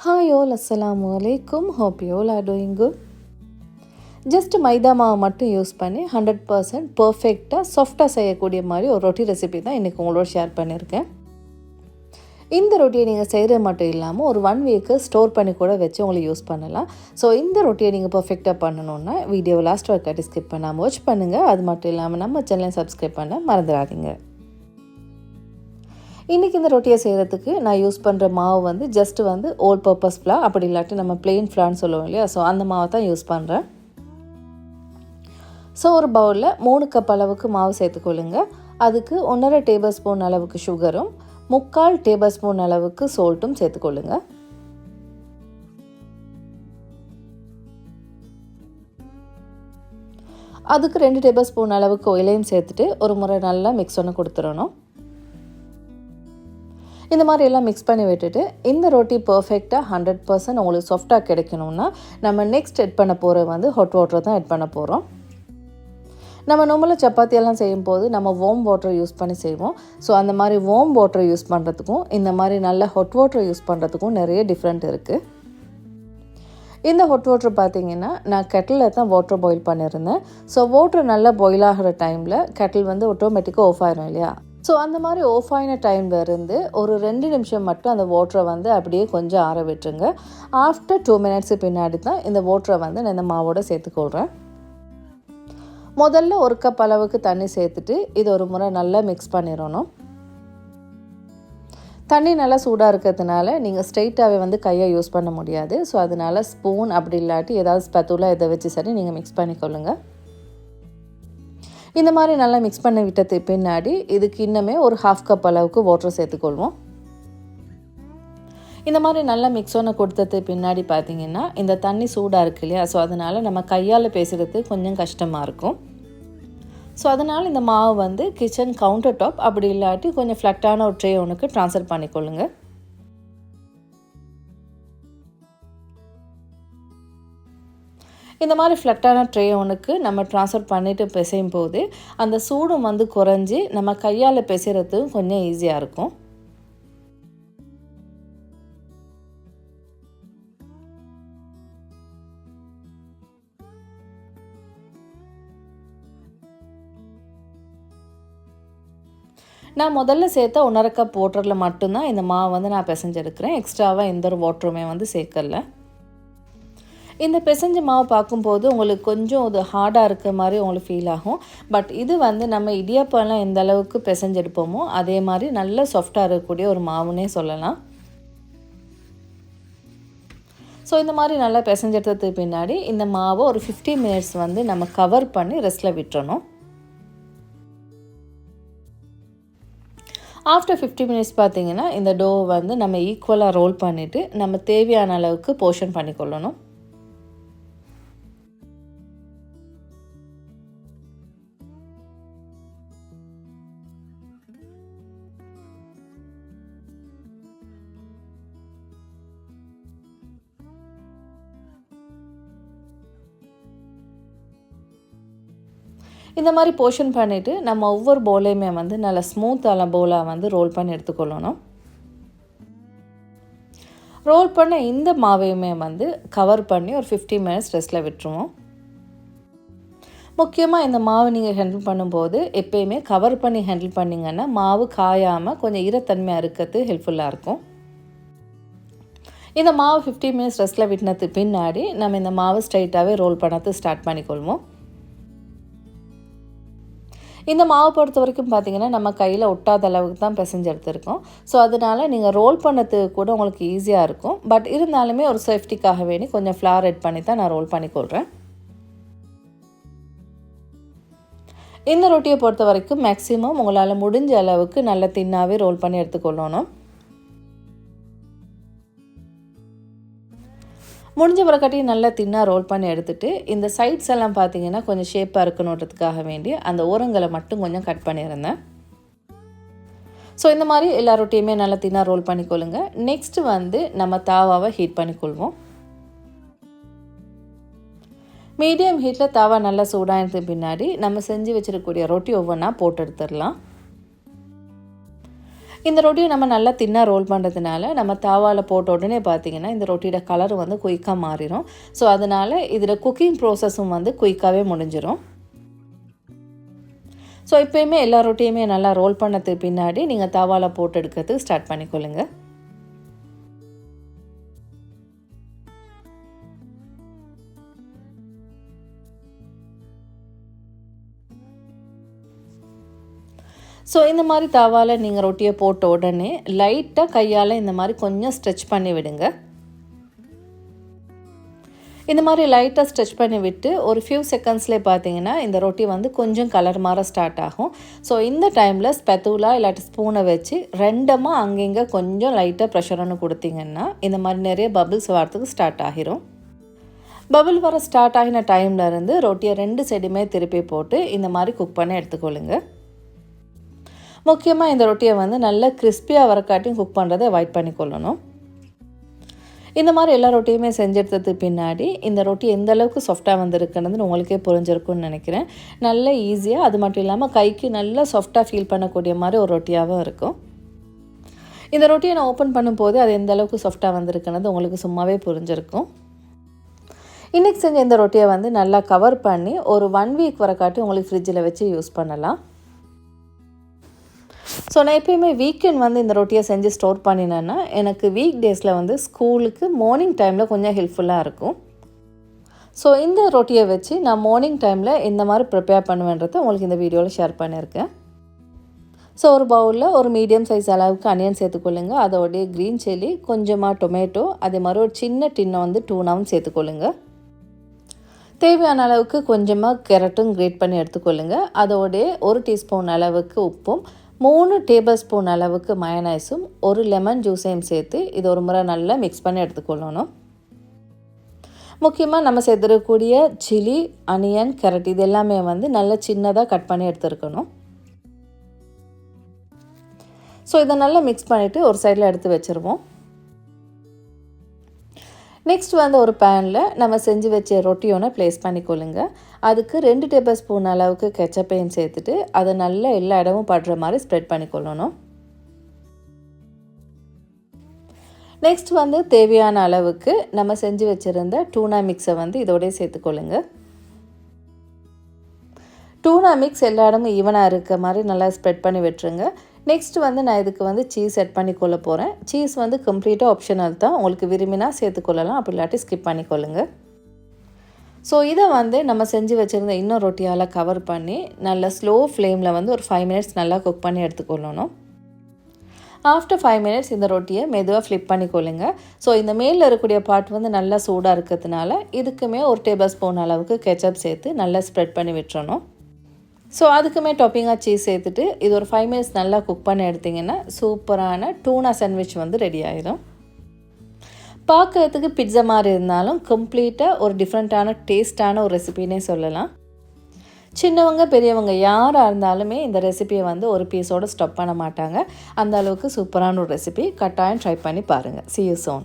Hi all அஸ்ஸலாமு அலைக்கும் hope y'all are doing good just மைதா மாவு மட்டும் யூஸ் பண்ணி ஹண்ட்ரட் பர்சன்ட் பர்ஃபெக்டாக சாஃப்டாக செய்யக்கூடிய மாதிரி ஒரு ரொட்டி ரெசிபி தான் இன்றைக்கி உங்களோட ஷேர் பண்ணியிருக்கேன் இந்த ரொட்டியை நீங்கள் செய்கிறது மட்டும் இல்லாமல் ஒரு ஒன் வீக்கு ஸ்டோர் பண்ணி கூட வச்சு உங்களுக்கு யூஸ் பண்ணலாம். ஸோ இந்த ரொட்டியை நீங்கள் பர்ஃபெக்டாக பண்ணணுன்னா வீடியோ லாஸ்ட் ஒர்க்காட்டி ஸ்கிப் பண்ணாமல் வாட்ச் பண்ணுங்கள் அது மட்டும் இல்லாமல் நம்ம சேனலை சப்ஸ்கிரைப் பண்ண மறந்துடாதீங்க. இன்றைக்கி இந்த ரொட்டியை செய்கிறதுக்கு நான் யூஸ் பண்ணுற மாவு வந்து ஜஸ்ட்டு வந்து ஓல் பர்பஸ் ஃப்ளா அப்படி இல்லாட்டி நம்ம பிளெயின் ஃப்ளான்னு சொல்லுவோம் இல்லையா? ஸோ அந்த மாவை தான் யூஸ் பண்ணுறேன் ஸோ ஒரு பவுலில் மூணு கப் அளவுக்கு மாவு சேர்த்துக்கொள்ளுங்க. அதுக்கு ஒன்றரை டேபிள் ஸ்பூன் அளவுக்கு சுகரும் முக்கால் டேபிள் ஸ்பூன் அளவுக்கு சோல்ட்டும் சேர்த்துக்கொள்ளுங்க. அதுக்கு ரெண்டு டேபிள் ஸ்பூன் அளவுக்கு ஒயிலையும் சேர்த்துட்டு ஒரு முறை நல்லா மிக்ஸ் பண்ணி கொடுத்துடணும். இந்த மாதிரி எல்லாம் மிக்ஸ் பண்ணி விட்டுட்டு இந்த ரொட்டி பர்ஃபெக்டாக ஹண்ட்ரட் பர்சன்ட் உங்களுக்கு சாஃப்டாக கிடைக்கணும்னா நம்ம நெக்ஸ்ட் எட் பண்ண போகிற வந்து ஹாட் வாட்டர் தான் எட் பண்ண போகிறோம் நம்ம நார்மலாக சப்பாத்தியெல்லாம் செய்யும் போது நம்ம வார்ம் வாட்டர் யூஸ் பண்ணி செய்வோம். ஸோ அந்த மாதிரி வார்ம் வாட்டர் யூஸ் பண்ணுறதுக்கும் இந்த மாதிரி நல்ல ஹாட் வாட்டர் யூஸ் பண்ணுறதுக்கும் நிறைய டிஃப்ரெண்ட் இருக்குது இந்த ஹாட் வாட்டர் பார்த்தீங்கன்னா நான் கெட்டிலில் தான் வாட்டர் பாயில் பண்ணியிருந்தேன் ஸோ வாட்டர் நல்லா பாயில் ஆகிற டைமில் கெட்டில் வந்து ஆட்டோமேட்டிக்காக ஆஃப் ஆயிரும் இல்லையா? ஸோ அந்த மாதிரி ஆஃப் ஆகின டைமில் இருந்து ஒரு ரெண்டு நிமிஷம் மட்டும் அந்த வாட்டரை வந்து அப்படியே கொஞ்சம் ஆற விட்டுருங்க. ஆஃப்டர் டூ மினிட்ஸு பின்னாடி தான் இந்த வாட்டரை வந்து நான் இந்த மாவோட சேர்த்துக்கொள்கிறேன் முதல்ல ஒரு கப் அளவுக்கு தண்ணி சேர்த்துட்டு இது ஒரு முறை நல்லா மிக்ஸ் பண்ணிடணும். தண்ணி நல்லா சூடாக இருக்கிறதுனால நீங்கள் ஸ்ட்ரெயிட்டாகவே வந்து கையை யூஸ் பண்ண முடியாது. ஸோ அதனால் ஸ்பூன் அப்படி இல்லாட்டி ஏதாவது ஸ்பெத்துலா இதை வச்சு சரி நீங்கள் மிக்ஸ் பண்ணிக்கொள்ளுங்கள் இந்த மாதிரி நல்லா மிக்ஸ் பண்ணி விட்டது பின்னாடி இதுக்கு இன்னுமே ஒரு ஹாஃப் கப் அளவுக்கு வாட்டர் சேர்த்துக்கொள்வோம். இந்த மாதிரி நல்லா மிக்ஸ் ஒன்று கொடுத்தது பின்னாடி பார்த்தீங்கன்னா இந்த தண்ணி சூடாக இருக்கு இல்லையா? ஸோ அதனால் நம்ம கையால் பேசுகிறது கொஞ்சம் கஷ்டமாக இருக்கும். ஸோ அதனால் இந்த மாவு வந்து கிச்சன் கவுண்டர் டாப் அப்படி இல்லாட்டி கொஞ்சம் ஃப்ளட்டான ஒரு ட்ரே ஒன்றுக்கு ட்ரான்ஸ்ஃபர் பண்ணிக்கொள்ளுங்கள் இந்த மாதிரி ஃப்ளட்டான ட்ரே ஒன்றுக்கு நம்ம ட்ரான்ஸ்ஃபர் பண்ணிவிட்டு பிசையும் போது அந்த சூடும் வந்து குறைஞ்சி நம்ம கையால் பிசைகிறதுக்கும் கொஞ்சம் ஈஸியாக இருக்கும். நான் முதல்ல சேர்த்த ஒன்றரை கப் வாட்டரில் மட்டும்தான் இந்த மாவு வந்து நான் பிசைஞ்செடுக்கிறேன். எக்ஸ்ட்ராவாக எந்த ஒரு வாட்டருமே வந்து சேர்க்கல. இந்த பிசைஞ்ச மாவு பார்க்கும்போது உங்களுக்கு கொஞ்சம் அது ஹார்டாக இருக்க மாதிரி உங்களுக்கு ஃபீல் ஆகும். பட் இது வந்து நம்ம இடியாப்பம்லாம் எந்த அளவுக்கு பிசைஞ்செடுப்போமோ அதே மாதிரி நல்ல சாஃப்டாக இருக்கக்கூடிய ஒரு மாவுன்னே சொல்லலாம். ஸோ இந்த மாதிரி நல்லா பிசைஞ்செடுத்ததுக்கு பின்னாடி இந்த மாவை ஒரு ஃபிஃப்டி மினிட்ஸ் வந்து நம்ம கவர் பண்ணி ரெஸ்ட்டில் விட்டுறணும். ஆஃப்டர் ஃபிஃப்டி மினிட்ஸ் பார்த்தீங்கன்னா இந்த டோ வந்து நம்ம ஈக்குவலாக ரோல் பண்ணிவிட்டு நம்ம தேவையான அளவுக்கு போர்ஷன் பண்ணிக்கொள்ளணும். இந்த மாதிரி போர்ஷன் பண்ணிவிட்டு நம்ம ஒவ்வொரு போலையுமே வந்து நல்ல ஸ்மூத்தான போலாக வந்து ரோல் பண்ணி எடுத்துக்கொள்ளணும். ரோல் பண்ண இந்த மாவையுமே வந்து கவர் பண்ணி ஒரு ஃபிஃப்டி மினிட்ஸ் ரெஸ்ட்டில் விட்டுருவோம். முக்கியமாக இந்த மாவு நீங்கள் ஹேண்டில் பண்ணும்போது எப்பயுமே கவர் பண்ணி ஹேண்டில் பண்ணிங்கன்னா மாவு காயாமல் கொஞ்சம் ஈரத்தன்மையாக இருக்கிறது ஹெல்ப்ஃபுல்லாக இருக்கும். இந்த மாவு ஃபிஃப்டி மினிட்ஸ் ரெஸ்ட்டில் விட்டினது பின்னாடி நம்ம இந்த மாவு ஸ்ட்ரைட்டாகவே ரோல் பண்ணது ஸ்டார்ட் பண்ணிக்கொள்வோம். இந்த மாவு பொறுத்த வரைக்கும் பார்த்தீங்கன்னா நம்ம கையில் ஒட்டாத அளவுக்கு தான் பிசைஞ்சு எடுத்திருக்கோம். ஸோ அதனால் நீங்கள் ரோல் பண்ணதுக்கு கூட உங்களுக்கு ஈஸியாக இருக்கும். பட் இருந்தாலுமே ஒரு சேஃப்டிக்காக வேண்டி கொஞ்சம் ஃப்ளார் எட் பண்ணி தான் நான் ரோல் பண்ணிக்கொள்கிறேன் இந்த ரொட்டியை பொறுத்த வரைக்கும் மேக்ஸிமம் உங்களால் முடிஞ்ச அளவுக்கு நல்ல தின்னாவே ரோல் பண்ணி எடுத்துக்கொள்ளணும் முடிஞ்ச பிறக்காட்டி நல்லா தின்னாக ரோல் பண்ணி எடுத்துகிட்டு இந்த சைட்ஸ் எல்லாம் பார்த்தீங்கன்னா கொஞ்சம் ஷேப்பாக இருக்கணுன்றதுக்காக வேண்டி அந்த ஓரங்களை மட்டும் கொஞ்சம் கட் பண்ணியிருந்தேன். ஸோ இந்த மாதிரி எல்லா ரொட்டியுமே நல்லா தின்னாக ரோல் பண்ணிக்கொள்ளுங்க நெக்ஸ்ட்டு வந்து நம்ம தாவாவை ஹீட் பண்ணிக்கொள்வோம் மீடியம் ஹீட்டில் தாவா நல்லா சூடானது பின்னாடி நம்ம செஞ்சு வச்சிருக்கக்கூடிய ரொட்டி ஒவ்வொன்றா போட்டு எடுத்துடலாம். இந்த ரொட்டியை நம்ம நல்லா தின்னாக ரோல் பண்ணுறதுனால நம்ம தாவாவில் போட்ட உடனே பார்த்திங்கன்னா இந்த ரொட்டியோட கலர் வந்து குயிக்காக மாறிடும் ஸோ அதனால் இதில் குக்கிங் ப்ரோசஸும் வந்து குயிக்காகவே முடிஞ்சிடும் ஸோ இப்போயுமே எல்லா ரொட்டியுமே நல்லா ரோல் பண்ணதுக்கு பின்னாடி நீங்கள் தவாவில் போட்டு எடுக்கிறதுக்கு ஸ்டார்ட் பண்ணிக்கொள்ளுங்க. ஸோ இந்த மாதிரி தாவால் நீங்கள் ரொட்டியை போட்ட உடனே லைட்டாக கையால் இந்த மாதிரி கொஞ்சம் ஸ்ட்ரெச் பண்ணி விடுங்க. இந்த மாதிரி லைட்டாக ஸ்ட்ரெச் பண்ணி விட்டு ஒரு ஃபியூ செகண்ட்ஸ்லேயே பார்த்தீங்கன்னா இந்த ரொட்டி வந்து கொஞ்சம் கலர் மாற ஸ்டார்ட் ஆகும். ஸோ இந்த டைமில் ஸ்பெத்தூலா இல்லாட்டி ஸ்பூனை வச்சு ரெண்டமாக அங்கங்கே கொஞ்சம் லைட்டாக ப்ரெஷர் ஒன்று கொடுத்தீங்கன்னா இந்த மாதிரி நிறைய பபிள்ஸ் வரத்துக்கு ஸ்டார்ட் ஆகிரும். பபிள் வர ஸ்டார்ட் ஆகின டைம்லேருந்து ரொட்டியை ரெண்டு சைடுமே திருப்பி போட்டு இந்த மாதிரி குக் பண்ணி எடுத்துக்கொள்ளுங்க. முக்கியமாக இந்த ரொட்டியை வந்து நல்லா கிறிஸ்பியாக வரக்காட்டியும் குக் பண்ணுறதை அவாய்ட் பண்ணிக்கொள்ளணும். இந்த மாதிரி எல்லா ரொட்டியுமே செஞ்செடுத்தது பின்னாடி இந்த ரொட்டி எந்த அளவுக்கு சாஃப்டாக வந்திருக்குன்னு உங்களுக்கே புரிஞ்சிருக்கும்னு நினைக்கிறேன். நல்ல ஈஸியாக அது மட்டும் இல்லாமல் கைக்கு நல்லா சாஃப்டாக ஃபீல் பண்ணக்கூடிய மாதிரி ஒரு ரொட்டியாகவும் இருக்கும். இந்த ரொட்டியை நான் ஓப்பன் பண்ணும்போது அது எந்த அளவுக்கு சாஃப்டாக வந்திருக்குன்னு உங்களுக்கு சும்மாவே புரிஞ்சிருக்கும். இன்றைக்கி செஞ்ச இந்த ரொட்டியை வந்து நல்லா கவர் பண்ணி ஒரு ஒன் வீக் வரக்காட்டி உங்களுக்கு ஃப்ரிட்ஜில் வச்சு யூஸ் பண்ணலாம். ஸோ நான் எப்பயுமே வீக்கெண்ட் வந்து இந்த ரொட்டியை செஞ்சு ஸ்டோர் பண்ணினேன்னா எனக்கு வீக் டேஸில் வந்து ஸ்கூலுக்கு மார்னிங் டைமில் கொஞ்சம் ஹெல்ப்ஃபுல்லாக இருக்கும். ஸோ இந்த ரொட்டியை வச்சு நான் மார்னிங் டைமில் இந்த மாதிரி ப்ரிப்பேர் பண்ணுவேன்றதை உங்களுக்கு இந்த வீடியோவில் ஷேர் பண்ணியிருக்கேன். ஸோ ஒரு பவுலில் ஒரு மீடியம் சைஸ் அளவுக்கு அனியன் சேர்த்துக்கொள்ளுங்க. அதோடைய க்ரீன் சில்லி கொஞ்சமாக டொமேட்டோ அதே மாதிரி ஒரு சின்ன டின்னை வந்து டூனாவும் சேர்த்துக்கொள்ளுங்க. தேவையான அளவுக்கு கொஞ்சமாக கேரட்டும் கிரேட் பண்ணி எடுத்துக்கொள்ளுங்க. அதோடைய ஒரு டீஸ்பூன் அளவுக்கு உப்பும் மூணு டேபிள் ஸ்பூன் அளவுக்கு மயனைஸும் ஒரு லெமன் ஜூஸையும் சேர்த்து இது ஒரு முறை நல்லா மிக்ஸ் பண்ணி எடுத்துக்கொள்ளணும். முக்கியமாக நம்ம செதுறக்கூடிய சில்லி அனியன் கேரட் இது எல்லாமே வந்து நல்லா சின்னதாக கட் பண்ணி எடுத்துருக்கணும். ஸோ இதை நல்லா மிக்ஸ் பண்ணிவிட்டு ஒரு சைடில் எடுத்து வச்சுருவோம். நெக்ஸ்ட் வந்து ஒரு பேனில் நம்ம செஞ்சு வச்ச ரொட்டி ஒன்று ப்ளேஸ் பண்ணிக்கொள்ளுங்க. அதுக்கு ரெண்டு டேபிள் ஸ்பூன் அளவுக்கு கெச்சப்பையும் சேர்த்துட்டு அதை நல்லா எல்லா இடமும் படுற மாதிரி ஸ்ப்ரெட் பண்ணிக்கொள்ளணும். நெக்ஸ்ட் வந்து தேவையான அளவுக்கு நம்ம செஞ்சு வச்சுருந்த டூனா மிக்ஸை வந்து இதோடய சேர்த்துக்கொள்ளுங்க. டூனா மிக்ஸ் எல்லா இடமும் ஈவனாக இருக்க மாதிரி நல்லா ஸ்ப்ரெட் பண்ணி விட்டுருங்க. நெக்ஸ்ட் வந்து நான் இதுக்கு வந்து சீஸ் செட் பண்ணிக்கொள்ள போகிறேன் சீஸ் வந்து கம்ப்ளீட்டாக ஆப்ஷனல் தான். உங்களுக்கு விரும்பினா சேர்த்துக்கொள்ளலாம் அப்படி இல்லாட்டி ஸ்கிப் பண்ணிக்கொள்ளுங்க. ஸோ இதை வந்து நம்ம செஞ்சு வச்சுருந்த இன்னும் ரொட்டியால் கவர் பண்ணி நல்ல ஸ்லோ ஃப்ளேமில் வந்து ஒரு ஃபைவ் மினிட்ஸ் நல்லா குக் பண்ணி எடுத்துக்கொள்ளணும் ஆஃப்டர் ஃபைவ் மினிட்ஸ் இந்த ரொட்டியை மெதுவாக ஃப்ளிப் பண்ணிக்கொள்ளுங்க. ஸோ இந்த மேலில் இருக்கக்கூடிய பார்ட் வந்து நல்லா சூடாக இருக்கிறதுனால இதுக்குமே ஒரு டேபிள் ஸ்பூன் அளவுக்கு கெச்சப் சேர்த்து நல்லா ஸ்ப்ரெட் பண்ணி விட்டுறணும். ஸோ அதுக்குமே டாப்பிங்காக சீஸ் சேர்த்துட்டு இது ஒரு ஃபைவ் மினிட்ஸ் நல்லா குக் பண்ணி எடுத்திங்கன்னா சூப்பரான டூனா சாண்ட்விச் வந்து ரெடி ஆகிடும் பார்க்குறதுக்கு பிட்ஸா மாதிரி இருந்தாலும் கம்ப்ளீட்டாக ஒரு டிஃப்ரெண்ட்டான டேஸ்ட்டான ஒரு ரெசிபின்னே சொல்லலாம். சின்னவங்க பெரியவங்க யாராக இருந்தாலுமே இந்த ரெசிபியை வந்து ஒரு பீஸோடு ஸ்டப் பண்ண மாட்டாங்க. அந்த அளவுக்கு சூப்பரான ஒரு ரெசிபி கட்டாயம் ட்ரை பண்ணி பாருங்கள் சி யூ சோன்